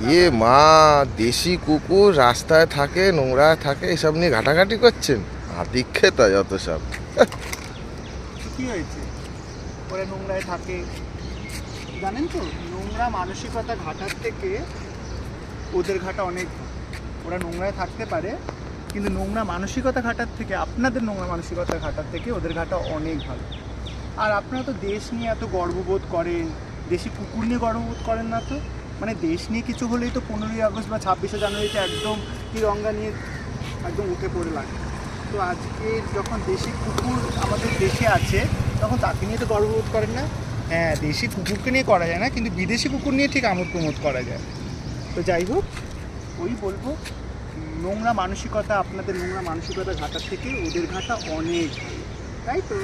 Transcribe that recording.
ইয়ে মা, দেশি কুকুর রাস্তায় থাকে নোংরা থাকে, এসব নিয়ে ঘাটাঘাটি করছেন? আদিক্ষেতা যত সব। কি হয়েছে? ওরা নোংরায় থাকে। জানেন তো, নোংরা মানসিকতা ঘাটার থেকে ওদের ঘাটা অনেক। ওরা নোংরায় থাকতে পারে, কিন্তু নোংরা মানসিকতা ঘাটার থেকে, আপনাদের নোংরা মানসিকতা ঘাটার থেকে ওদের ঘাটা অনেক ভালো। আর আপনারা তো দেশ নিয়ে এত গর্ববোধ করেন, দেশি কুকুর নিয়ে গর্ববোধ করেন না তো? মানে দেশ নিয়ে কিছু হলেই তো পনেরোই আগস্ট বা ছাব্বিশে জানুয়ারিতে একদম তিরঙ্গা নিয়ে একদম উঠে পড়ে লাগে তো আজকে যখন দেশি কুকুর আমাদের দেশে আছে, তখন তাকে নিয়ে তো গর্ববোধ করেন না হ্যাঁ দেশি কুকুরকে নিয়ে করা যায় না, কিন্তু বিদেশি কুকুর নিয়ে ঠিক আমোদ প্রমোদ করা যায় তো যাই হোক, ওই বলব, নোংরা মানসিকতা আপনাদের নোংরা মানসিকতা ঘাটার থেকে ওদের ঘাটা অনেক। তাই তো?